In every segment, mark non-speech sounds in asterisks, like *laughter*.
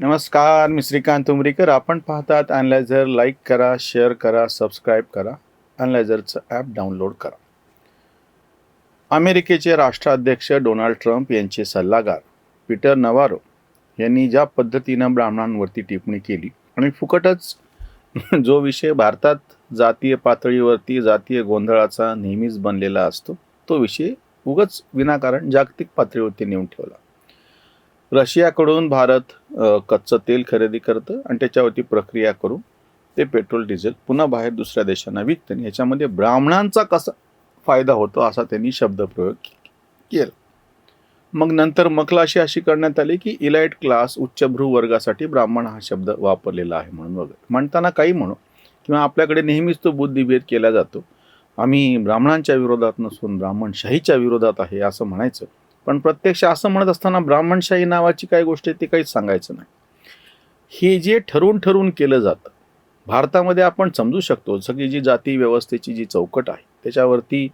नमस्कार मी श्रीकांत उमरीकर. आपण पाहतात अनलायझर लाईक करा शेअर करा सबस्क्राईब करा. अनलायझरचं ॲप डाउनलोड करा. अमेरिकेचे राष्ट्राध्यक्ष डोनाल्ड ट्रम्प यांचे सल्लागार पीटर नवारो यांनी ज्या पद्धतीनं ब्राह्मणांवरती टिप्पणी केली आणि फुकटच *laughs* जो विषय भारतात जातीय पातळीवरती जातीय गोंधळाचा नेहमीच बनलेला असतो तो विषय उगच विनाकारण जागतिक पातळीवरती नेऊन ठेवला. रशियाकडून भारत कच्चं तेल खरेदी करतं आणि त्याच्यावरती प्रक्रिया करून ते पेट्रोल डिझेल पुन्हा बाहेर दुसऱ्या देशांना विकतं. आणि ह्याच्यामध्ये ब्राह्मणांचा कसा फायदा होतो असा त्यांनी शब्दप्रयोग केला. मग नंतर मकलाशी अशी करण्यात आली की इलाइट क्लास उच्चभ्रू वर्गासाठी ब्राह्मण हा शब्द वापरलेला आहे म्हणून वगैरे. म्हणताना काही म्हणू किंवा आपल्याकडे नेहमीच तो बुद्धिभेद केला जातो. आम्ही ब्राह्मणांच्या विरोधात नसून ब्राह्मणशाहीच्या विरोधात आहे असं म्हणायचं. पण प्रत्यक्ष असं म्हणत असताना ब्राह्मणशाही नावाची काही गोष्ट आहे ती काहीच सांगायचं नाही. हे जे ठरवून ठरवून केलं जातं भारतामध्ये आपण समजू शकतो सगळी जी जाती व्यवस्थेची जी चौकट आहे त्याच्यावरती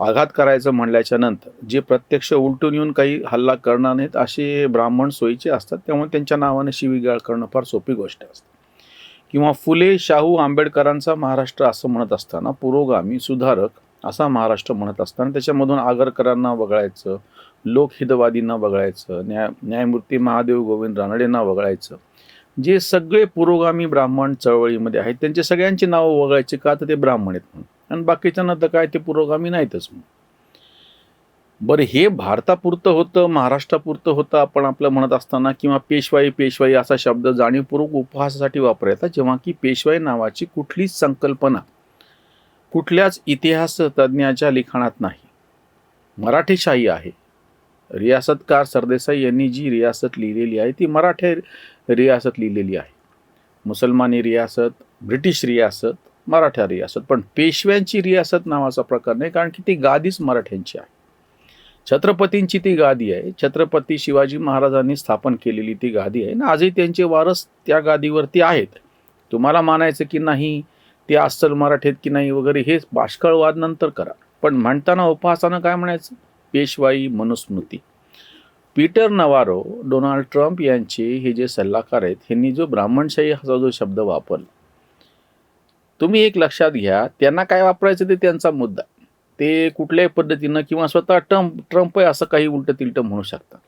आघात करायचं म्हणल्याच्या नंतर जे प्रत्यक्ष उलटून येऊन काही हल्ला करणार नाहीत असे ब्राह्मण सोयीचे असतात त्यामुळे त्यांच्या नावाने शिवीगाळ करणं फार सोपी गोष्ट असते. किंवा फुले शाहू आंबेडकरांचा महाराष्ट्र असं म्हणत असताना पुरोगामी सुधारक असा महाराष्ट्र म्हणत असताना त्याच्यामधून आगरकरांना वगळायचं लोकहितवादींना वगळायचं न्याय न्यायमूर्ती महादेव गोविंद रानडेंना वगळायचं जे सगळे पुरोगामी ब्राह्मण चळवळीमध्ये आहेत त्यांचे सगळ्यांची नावं वगळायची का तर ते ब्राह्मण आहेत म्हणून. आणि बाकीच्यांना तर काय ते पुरोगामी नाहीतच म्हणून. बरं हे भारतापुरतं होतं महाराष्ट्रापुरतं होतं आपण आपलं म्हणत असताना किंवा पेशवाई पेशवाई असा शब्द जाणीवपूर्वक उपहासासाठी वापरायचा जेव्हा की पेशवाई नावाची कुठलीच संकल्पना कुठल्याच इतिहास तज्ज्ञाच्या लिखाणात नाही. मराठीशाही आहे. रियासतकार सरदेसाई यांनी जी रियासत लिहिलेली आहे ती मराठे रियासत लिहिलेली आहे. मुसलमानी रियासत ब्रिटिश रियासत मराठा रियासत. पण पेशव्यांची रियासत नावाचा प्रकार नाही कारण की ती गादीच मराठ्यांची आहे. छत्रपतींची ती गादी आहे. छत्रपती शिवाजी महाराजांनी स्थापन केलेली ती गादी आहे. ना आजही त्यांचे वारस त्या गादीवरती आहेत. तुम्हाला मानायचं की नाही ते अस्सल मराठीत की नाही वगैरे हे बाष्कळवाद नंतर करा. पण म्हणताना उपहासानं काय म्हणायचं? पेशवाई Manusmriti. Peter Navarro Donald Trump यांचे हे जे सल्लागार आहेत ह्यांनी जो ब्राह्मणशाही हा जो शब्द वापरला तुम्ही एक लक्षात घ्या त्यांना काय वापरायचं ते त्यांचा मुद्दा. ते कुठल्याही पद्धतीनं किंवा स्वतः ट्रम्प ट्रम्प आहे असं काही उलटं तिलटं म्हणू शकतात.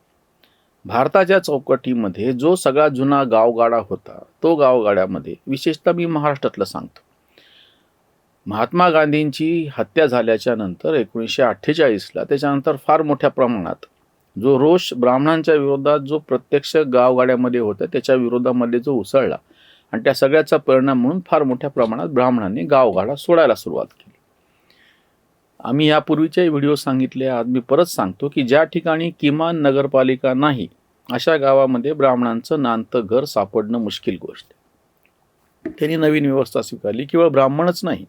भारताच्या चौकटीमध्ये जो सगळा जुना गावगाडा होता तो गावगाड्यामध्ये विशेषतः मी महाराष्ट्रातलं सांगतो महात्मा गांधींची हत्या झाल्याच्यानंतर एकोणीसशे अठ्ठेचाळीसला त्याच्यानंतर फार मोठ्या प्रमाणात जो रोष ब्राह्मणांच्या विरोधात जो प्रत्यक्ष गावगाड्यामध्ये होता त्याच्या विरोधामध्ये जो उसळला आणि त्या सगळ्याचा परिणाम म्हणून फार मोठ्या प्रमाणात ब्राह्मणांनी गावगाडा सोडायला सुरुवात केली. आम्ही यापूर्वीचे व्हिडिओ सांगितले आज मी परत सांगतो की ज्या ठिकाणी किमान नगरपालिका नाही अशा गावामध्ये ब्राह्मणांचं नांतं घर सापडणं मुश्किल गोष्ट त्यांनी नवीन व्यवस्था स्वीकारली केवळ ब्राह्मणच नाही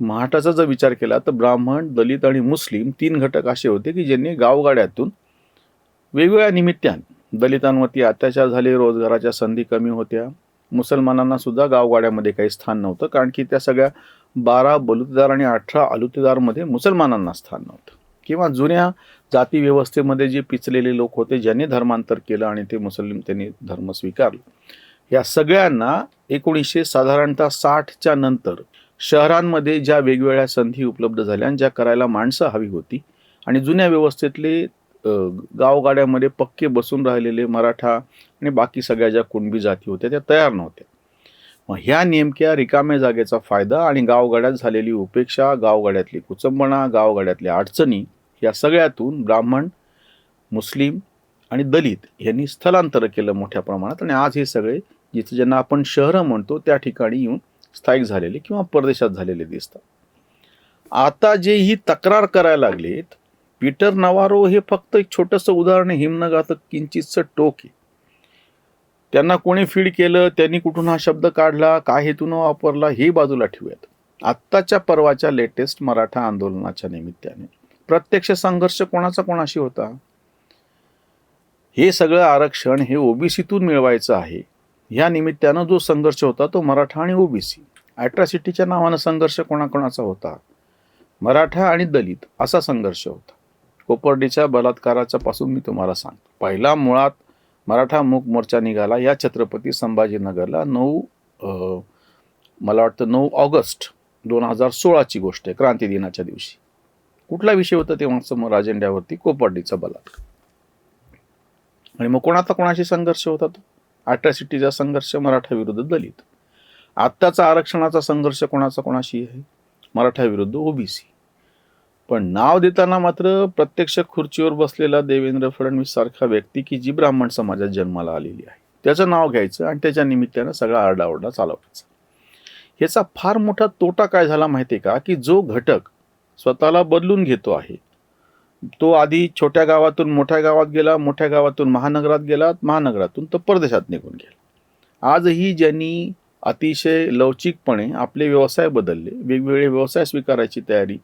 महाराष्ट्राचा जर विचार केला तर ब्राह्मण दलित आणि मुस्लिम तीन घटक असे होते की ज्यांनी गावगाड्यातून वेगवेगळ्या निमित्तान दलितांवरती अत्याचार झाले रोजगाराच्या संधी कमी होत्या. मुसलमानांना सुद्धा गावगाड्यामध्ये काही स्थान नव्हतं कारण की त्या सगळ्या बारा बलुतेदार आणि अठरा अलुतेदारमध्ये मुसलमानांना स्थान नव्हतं. किंवा जुन्या जाती व्यवस्थेमध्ये जे पिचलेले लोक होते ज्यांनी धर्मांतर केलं आणि ते मुस्लिम त्यांनी धर्म स्वीकारला. या सगळ्यांना एकोणीसशे साधारणतः साठच्या नंतर शहरांमध्ये ज्या वेगवेगळ्या संधी उपलब्ध झाल्या आणि ज्या करायला माणसं हवी होती आणि जुन्या व्यवस्थेतले गावगाड्यामध्ये पक्के बसून राहिलेले मराठा आणि बाकी सगळ्या ज्या कुणबी जाती होत्या त्या तयार नव्हत्या. मग ह्या नेमक्या रिकाम्या जागेचा फायदा आणि गावगाड्यात झालेली उपेक्षा गावगाड्यातली कुचंबणा गावगाड्यातल्या अडचणी या सगळ्यातून ब्राह्मण मुस्लिम आणि दलित यांनी स्थलांतर केलं मोठ्या प्रमाणात आणि आज हे सगळे जिथे ज्यांना आपण शहरं म्हणतो त्या ठिकाणी येऊन स्थायिक झालेले किंवा परदेशात झालेले दिसतात. आता जे ही तक्रार करायला लागलेत पीटर नवारो हे फक्त एक छोटंसं उदाहरण आहे, किंचितचं टोक आहे. त्यांना कोणी फीड केलं त्यांनी कुठून हा शब्द काढला काय हेतून वापरला हे बाजूला ठेवूयात. आत्ताच्या परवाच्या लेटेस्ट मराठा आंदोलनाच्या निमित्ताने. प्रत्यक्ष संघर्ष कोणाचा कोणाशी होता? हे सगळं आरक्षण हे ओबीसीतून मिळवायचं आहे. या निमित्तानं जो संघर्ष होता तो मराठा आणि ओबीसी ॲट्रॉसिटीच्या नावानं संघर्ष कोणाकोणाचा होता? मराठा आणि दलित असा संघर्ष होता. कोपर्डीच्या बलात्काराच्या पासून मी तुम्हाला सांगतो. पहिला मुळात मराठा मूक मोर्चा निघाला या छत्रपती संभाजीनगरला नऊ मला वाटतं नऊ ऑगस्ट दोन हजार सोळाची गोष्ट आहे क्रांती दिनाच्या दिवशी. कुठला विषय होता तेव्हा समोर अजेंड्यावरती कोपर्डीचा बलात्कार? आणि मग कोणाचा कोणाशी संघर्ष होता तो? अट्रॅसिटीचा संघर्ष मराठा विरुद्ध दलित. आत्ताचा आरक्षणाचा संघर्ष कोणाचा कोणाशी आहे? मराठा विरुद्ध ओबीसी. पण नाव देताना मात्र प्रत्यक्ष खुर्चीवर बसलेला देवेंद्र फडणवीस सारखा व्यक्ती की जी ब्राह्मण समाजात जन्माला आलेली आहे. त्याचं नाव घ्यायचं आणि त्याच्या निमित्तानं सगळा आरडाओरडा चालवायचा. याचा फार मोठा तोटा काय झाला माहिती आहे का? की जो घटक स्वतःला बदलून घेतो आहे तो आधी छोट्या गावातून मोठ्या गावात गेला मोठ्या गावातून महानगरात गेला महानगरातून तो परदेशात निघून गेला. आजही ज्यांनी अतिशय लवचिकपणे आपले व्यवसाय बदलले वेगवेगळे व्यवसाय स्वीकारायची तयारी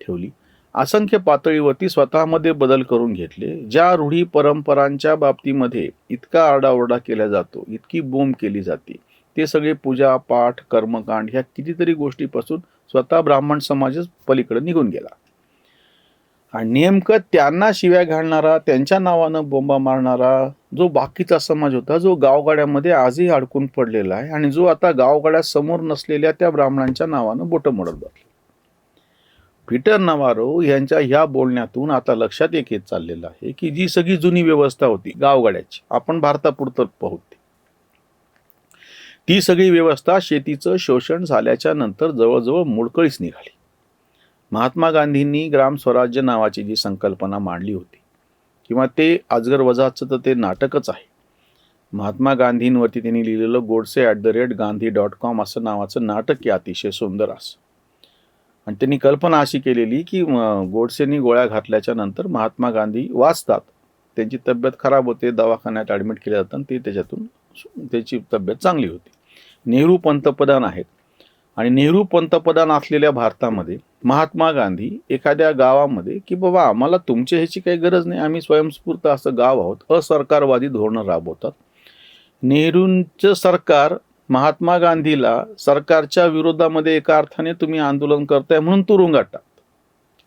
ठेवली असंख्य पातळीवरती स्वतःमध्ये बदल करून घेतले ज्या रूढी परंपरांच्या बाबतीमध्ये इतका आरडाओरडा केला जातो इतकी बोंब केली जाते ते सगळे पूजा पाठ कर्मकांड ह्या कितीतरी गोष्टीपासून स्वतः ब्राह्मण समाजच पलीकडे निघून गेला. आणि नेमकं त्यांना शिव्या घालणारा त्यांच्या नावानं बोंबा मारणारा जो बाकीचा समाज होता जो गावगाड्यामध्ये आजही अडकून पडलेला आहे आणि जो आता गावगाड्या समोर नसलेल्या त्या ब्राह्मणांच्या नावानं बोटं मोडत बसले पीटर नवारो यांच्या ह्या बोलण्यातून आता लक्षात एक येत चाललेलं आहे की जी सगळी जुनी व्यवस्था होती गावगाड्याची आपण भारतापुरतं पाहू ते. ती सगळी व्यवस्था शेतीचं शोषण झाल्याच्यानंतर जवळजवळ मोडकळीच निघाली महात्मा गांधींनी ग्राम स्वराज्य नावाची जी संकल्पना मांडली होती किंवा ते आजगर वजाचं तर ते नाटकच आहे. महात्मा गांधींवरती त्यांनी लिहिलेलं Godse at the rate Gandhi dot com असं नावाचं नाटक आहे अतिशय सुंदर असं. आणि त्यांनी कल्पना अशी केलेली की गोडसेनी गोळ्या घातल्याच्या नंतर महात्मा गांधी वाचतात. त्यांची तब्येत खराब होते दवाखान्यात ॲडमिट केले जातात आणि ते त्याच्यातून त्याची तब्येत चांगली होती. नेहरू पंतप्रधान आहेत. आणि नेहरू पंतप्रधान असलेल्या भारतामध्ये महात्मा गांधी एखाद्या गावामध्ये की बाबा आम्हाला तुमच्या ह्याची काही गरज नाही आम्ही स्वयंस्फूर्त असं गाव आहोत असरकारवादी धोरणं राबवतात. नेहरूंचं सरकार महात्मा गांधीला सरकारच्या विरोधामध्ये एका अर्थाने तुम्ही आंदोलन करताय म्हणून तुरुंगात टाकतात.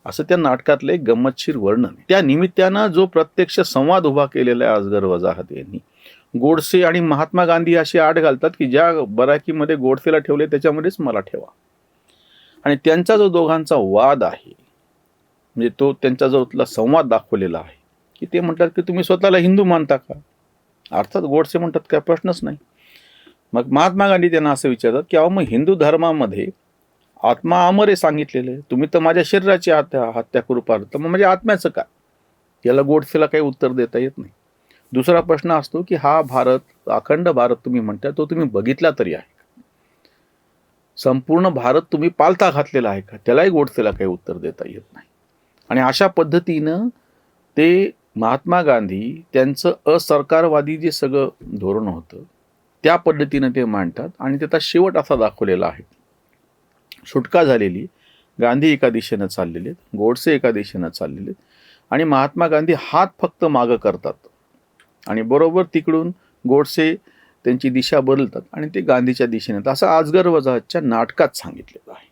असं त्या नाटकातलं एक गंमतशीर वर्णन त्या निमित्तानं जो प्रत्यक्ष संवाद उभा केलेला आहे अजगर वजाहत यांनी गोडसे आणि महात्मा गांधी अशी आड घालतात की ज्या बराकीमध्ये गोडसेला ठेवले त्याच्यामध्येच मला ठेवा. आणि त्यांचा जो दोघांचा वाद आहे म्हणजे तो त्यांचा जो इथला संवाद दाखवलेला आहे की ते म्हणतात की तुम्ही स्वतःला हिंदू मानता का? अर्थात गोडसे म्हणतात काय प्रश्नच नाही. मग महात्मा गांधी त्यांना असं विचारतात की अहो मग हिंदू धर्मामध्ये आत्मा अमर आहे सांगितलेलं आहे तुम्ही तर माझ्या शरीराची हत्या हत्या करू पाहता तर मग म्हणजे आत्म्याचं काय? याला गोडसेला काही उत्तर देता येत नाही. दुसरा प्रश्न असतो की हा भारत अखंड भारत तुम्ही म्हणता तो तुम्ही बघितला तरी आहे संपूर्ण भारत तुम्ही पालथा घातलेला आहे का? त्यालाही गोडसेला काही उत्तर देता येत नाही. आणि अशा पद्धतीनं ते महात्मा गांधी त्यांचं असरकारवादी जे सगळं धोरण होतं त्या पद्धतीनं ते मांडतात आणि त्याचा शेवट असा दाखवलेला आहे. सुटका झालेली गांधी एका दिशेनं चाललेले आहेत, गोडसे एका दिशेनं चाललेले आणि महात्मा गांधी हात फक्त मागं करतात. आणि बरोबर तिकडून गोडसे त्यांची दिशा बदलतात आणि ते गांधीच्या दिशेने येतात. असं आजगर वजाहतच्या नाटकात सांगितलेलं आहे.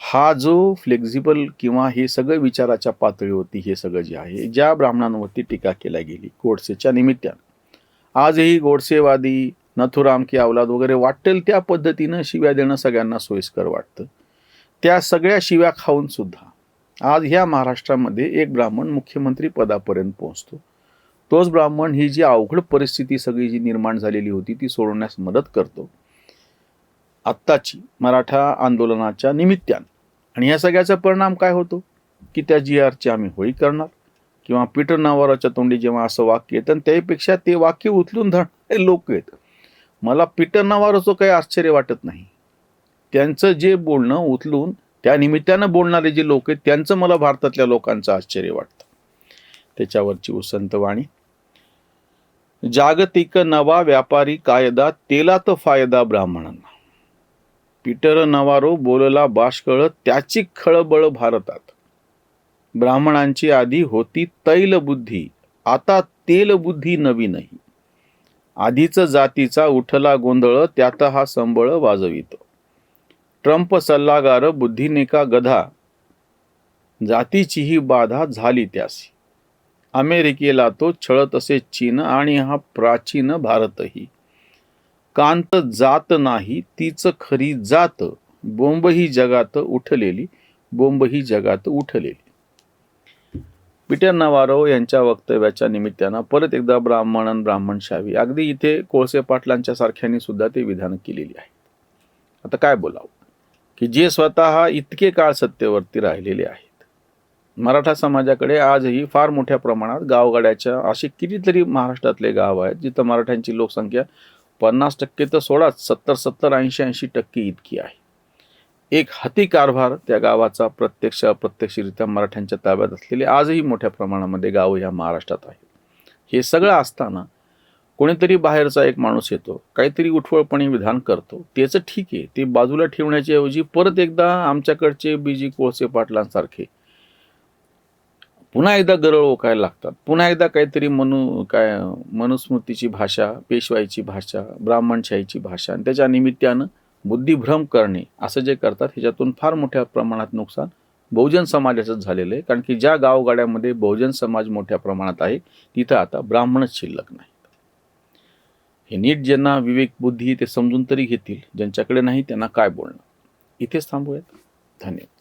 हा जो फ्लेक्झिबल किंवा हे सगळं विचाराच्या पातळीवरती हे सगळं जे आहे ज्या ब्राह्मणांवरती टीका केल्या गेली गोडसेच्या निमित्तानं आजही गोडसेवादी नथुराम की अवलाद वगैरे वाटेल त्या पद्धतीनं शिव्या देणं सगळ्यांना सोयीस्कर वाटतं. त्या सगळ्या शिव्या खाऊन सुद्धा आज ह्या महाराष्ट्रामध्ये एक ब्राह्मण मुख्यमंत्री पदापर्यंत पोहोचतो. तोच ब्राह्मण ही जी अवघड परिस्थिती सगळी जी निर्माण झालेली होती ती सोडवण्यास मदत करतो. आत्ताची मराठा आंदोलनाच्या निमित्तानं. आणि या सगळ्याचा परिणाम काय होतो? की त्या जी आरची आम्ही होळी करणार किंवा पीटर नावाराच्या तोंडी जेव्हा असं वाक्य येतं आणि त्यापेक्षा ते वाक्य उचलून धरणारे लोक आहेत. मला पीटर नावाराचं काही आश्चर्य वाटत नाही. त्यांचं जे बोलणं उचलून त्या निमित्तानं बोलणारे जे लोक आहेत त्यांचं मला भारतातल्या लोकांचं आश्चर्य वाटतं. त्याच्यावरची उसंतवाणी जागतिक नवा व्यापारी कायदा तेलात फायदा ब्राह्मणांना. पीटर नवारो बोलला बाष्कळ त्याची खळबळ भारतात. ब्राह्मणांची आधी होती तैल बुद्धी आता तेल बुद्धी नवी नाही आधीच जातीचा उठला गोंधळ त्यात हा संबळ वाजवितो. ट्रम्प सल्लागार बुद्धीने का गधा जातीचीही बाधा झाली त्यासी. अमेरिकेला तो छळत असे चीन आणि हा प्राचीन भारतही. कांत जात नाही तीच खरी जात बोंब ही जगात उठलेली बोंब ही जगात उठलेली. पिटर नवारो यांच्या वक्तव्याच्या निमित्तानं परत एकदा ब्राह्मण आणि ब्राह्मणशाही अगदी इथे कोळसे पाटलांच्या सारख्यांनी सुद्धा ते विधान केलेली आहे. आता काय बोलावं? की जे स्वतः इतके काळ सत्तेवरती राहिलेले आहे मराठा समाजाकडे आजही फार मोठ्या प्रमाणात गावगाड्याच्या असे कितीतरी महाराष्ट्रातले गाव आहेत जिथं मराठ्यांची लोकसंख्या पन्नास टक्के तर सोडाच सत्तर सत्तर ऐंशी ऐंशी टक्के इतकी आहे. एक हाती कारभार त्या गावाचा प्रत्यक्ष अप्रत्यक्षरित्या मराठ्यांच्या ताब्यात असलेले आजही मोठ्या प्रमाणामध्ये गाव या महाराष्ट्रात आहेत. हे सगळं असताना कोणीतरी बाहेरचा एक माणूस येतो काहीतरी उठवळपणे विधान करतो त्याचं ठीक आहे ते बाजूला ठेवण्याच्या ऐवजी परत एकदा आमच्याकडचे बीजी कोळसे पाटलांसारखे पुन्हा एकदा गरळ ओकायला लागतात. पुन्हा एकदा काहीतरी मनु काय मनुस्मृतीची भाषा पेशवाईची भाषा ब्राह्मणशाहीची भाषा आणि त्याच्या निमित्तानं बुद्धिभ्रम करणे असं जे करतात ह्याच्यातून फार मोठ्या प्रमाणात नुकसान बहुजन समाजाचं झालेलं आहे. कारण की ज्या गावगाड्यामध्ये बहुजन समाज मोठ्या प्रमाणात आहे तिथं आता ब्राह्मणच शिल्लक नाहीत हे नीट ज्यांना विवेक बुद्धी ते समजून तरी घेतील ज्यांच्याकडे नाही त्यांना काय बोलणं इथेच थांबूयात. धन्यवाद.